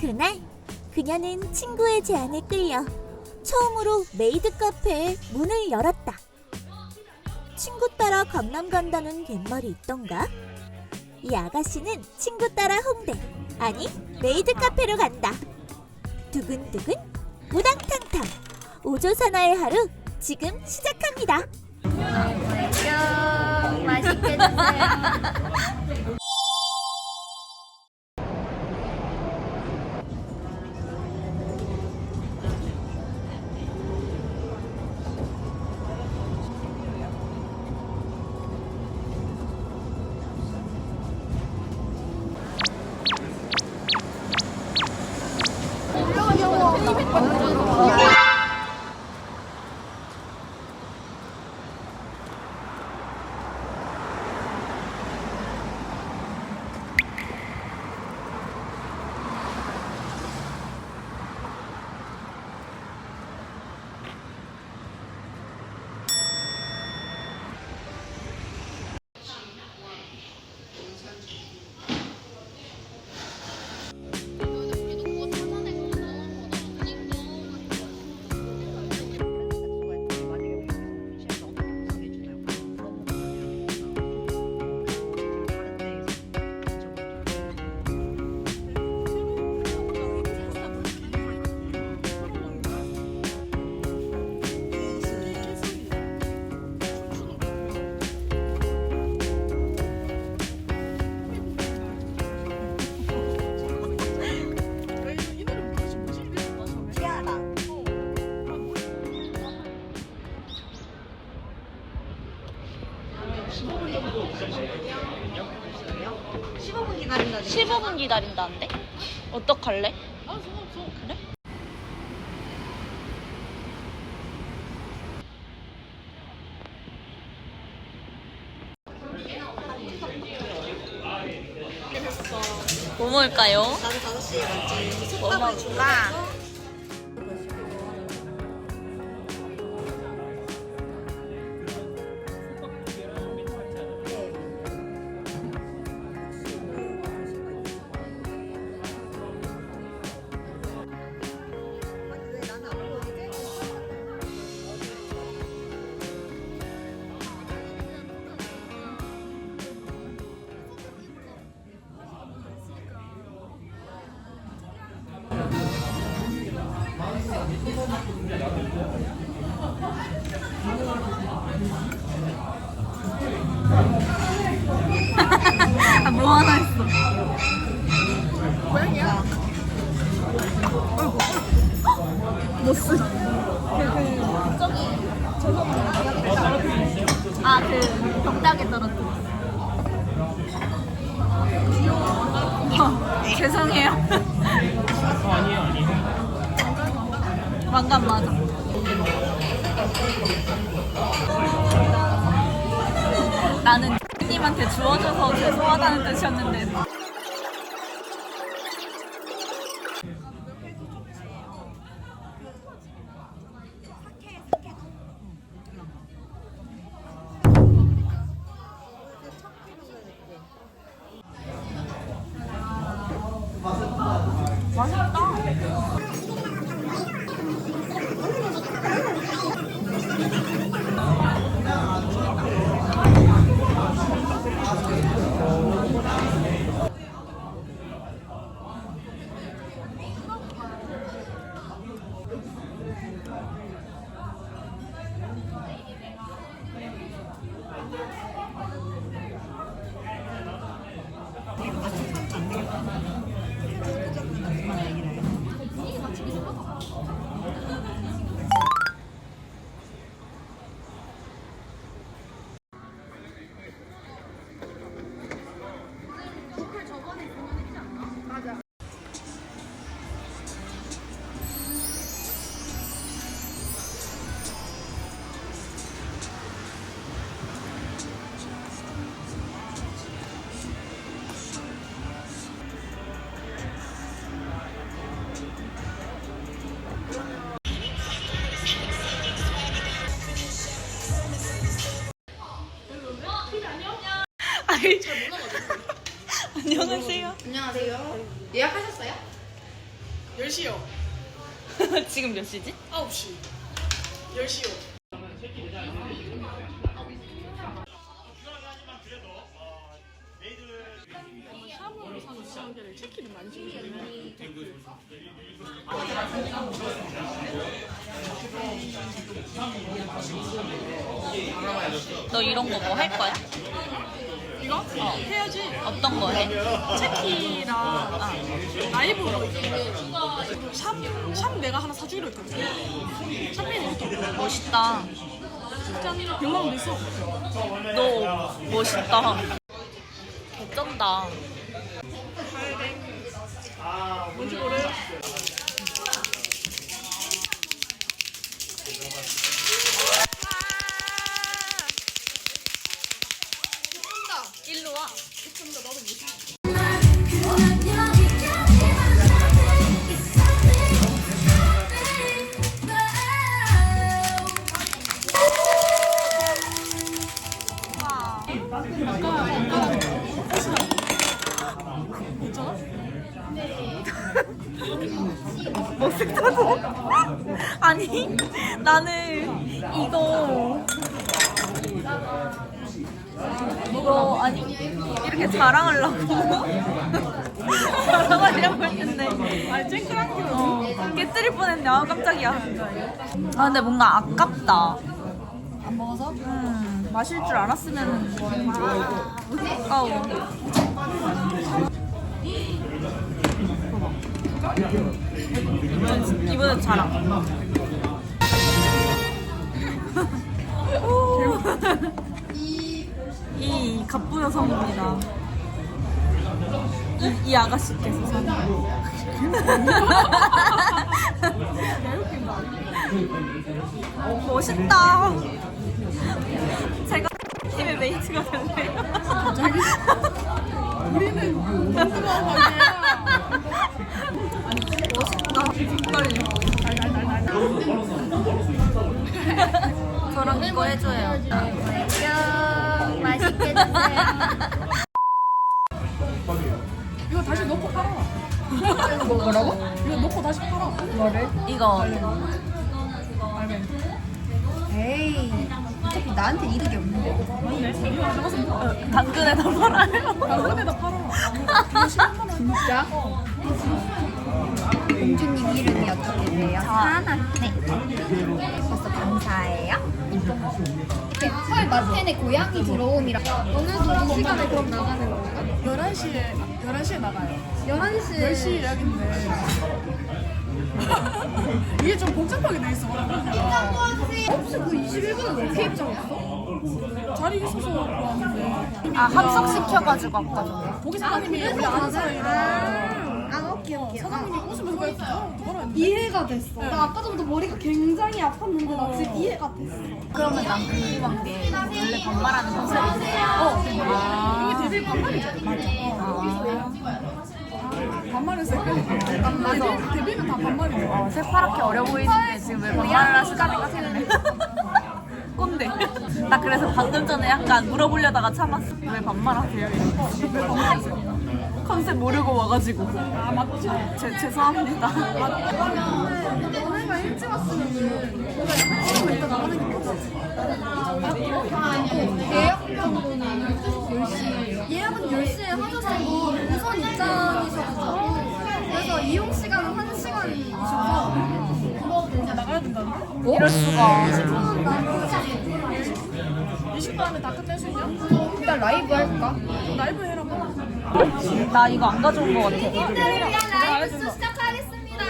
그날 그녀는 친구의 제안에 끌려 처음으로 메이드 카페에 문을 열었다. 친구 따라 강남 간다는 갯말이 있던가? 이 아가씨는 친구 따라 홍대 아니 메이드 카페로 간다. 두근두근 우당탕탕 오조사나의 하루 지금 시작합니다. 맛있게 드세요. 기다린다. 15분 기다린다는데? 어떡할래? 그래? 뭐 먹을까요? 나도 5시에 갔지. 뭐 솥밥 을 먹을까? 주고 아, 뭐 하나 했어. 모스. 아, 그, 벽다에 떨어뜨렸어. 어, 죄송해요. 아니에요, 아니에요. 왕관 맞아. 나는 님한테 주어져서 죄송하다는 뜻이었는데 안녕하세요. 안녕하세요. 예약하셨어요? 10시요. 지금 몇 시지? 9시. 10시요. 샤브로 사는 시장들을 치킨을 많이 주시네. 너 이런 거 뭐 할 거야? 이거? 어. 해야지. 어떤 거 해? 체키랑 아, 라이브로 샵, 샵 내가 하나 사주기로 했거든. 샵페인 이렇게 멋있다. 짠 100만 원 냈어. 너 멋있다. 개쩐다. 뭔지 모르 나는 이거. 이거 아니 이렇게 자랑하려고. 자랑하려고 했는데. 아니 쨍그랑 게 어, 깨뜨릴 뻔했네. 아 깜짝이야. 아 근데 뭔가 아깝다. 안 먹어서? 음. 마실 줄 알았으면 아까워 이번엔, 이번엔 자랑 이, 이 아가씨께서 산. 멋있다. 제가 팀의 메이트가 됐네요. 우리는 궁금한. 멋있다. 저랑 이거 해줘요. 안녕. 맛있게 드세요. 이거 다시 넣고 팔아. 뭐라고? 이거 넣고 다시 팔아. 이거 에이. 어차피 나한테 이득이 없는데. 이거 가져가서 먹어. 당근에다 팔아요. 당근에다 팔아. 진짜? 공주님 이름이 어떻게 돼요? 하나. 네. 벌써 감사해요. 이렇게 헐 마텐에 고양이 들어옴이라. 오늘도 이 시간에 그럼 나가는 건가? 11시에 11시에 나가요. 11시. 10시 예약인데. 이게 좀 복잡하게 돼 있어. 혹시 그 21분은 어떻게 입장했어? 자리 있어서 왔는데. 아 합석 시켜가지고 아까 전에. 거기 사장님이 원래 아는 사이라 아, 오케이, 오케이. 사장님이 웃으면서 그랬어. 했는데. 이해가 됐어. 나 아까 전부터 머리가 굉장히 아팠는데 나 지금 이해가 됐어. 그러면 난 궁금한 게 원래 반말하는 컨셉이세요? 어, 아. 이게 데뷔 반말이죠. 반말했어요. 맞아. 데뷔, 데뷔는 다 반말이죠. 어, 새파랗게 어려 보이는데 지금 왜 반말을. 꼰대. 나 그래서 방금 전에 약간 물어보려다가 참았어. 왜 반말하세요? 왜 반말하세요? 컨셉 모르고 와가지고. 아, 맞지. 제, 죄송합니다. 너네가 일찍 왔으면은 약간 시간 있다 나가는 게. 예약 정도는 10시. 예약은 10시에 하셔가지고 우선 입장이셔가지고 그래서 이용 시간은 1시간이셔서 나가야 된다는 거? 이럴 수가. 10분 남은 20분 안에 다 끝낼 수 있냐? 일단 라이브 할까? 라이브 해라. 뭐. 나 이거 안 가져온 것 같아. 이들을 위한 라이브 수 시작하겠습니다.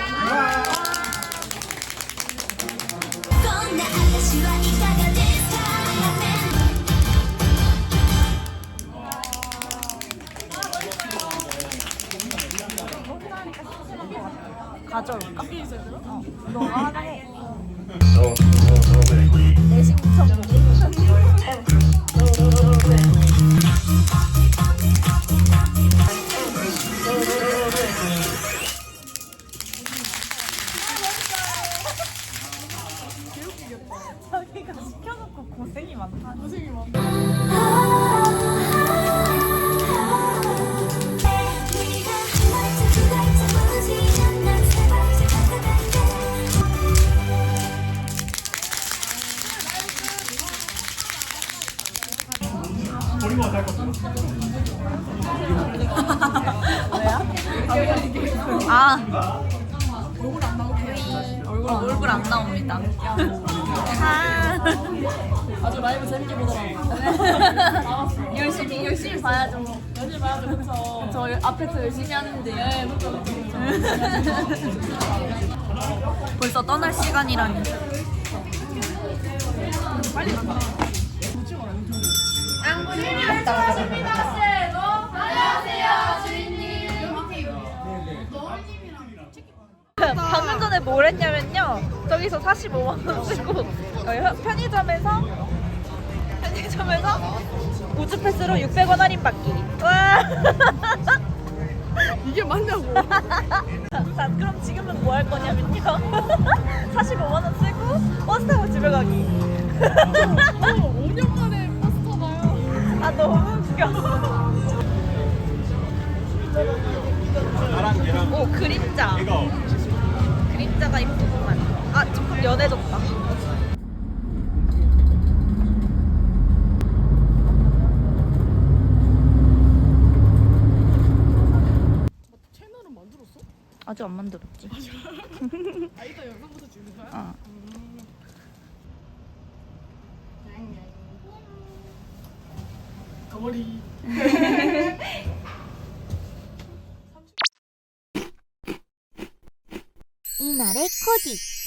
아 얼굴 안 얼굴 안 나옵니다. 아. 아주 라이브 재밌게 보더라고. 열심히 열심히 봐야죠. 열심히 봐야죠, 그쵸. 저 앞에서 열심히 하는데. 네, 그쵸, 그쵸. 벌써 떠날 시간이라니. 빨리 간다. 방금 전에 뭘 했냐면요. 저기서 45만 원 쓰고 편- 편의점에서 편의점에서 우주 패스로 600원 할인 받기. 와. 이게 맞냐고. 자, 그럼 지금은 뭐 할 거냐면요. 45만 원 쓰고 버스 타고 집에 가기. 어, 5년 만에 버스 타봐요. 아 너무 웃겨. 오 그림자. 그림자가 이쁘구만. 아 조금 연해졌다. 채널은 만들었어? 아직 안 만들었지. 아, 이따 영상부터 찍는 거야? 어. 가버리. 이날의 코디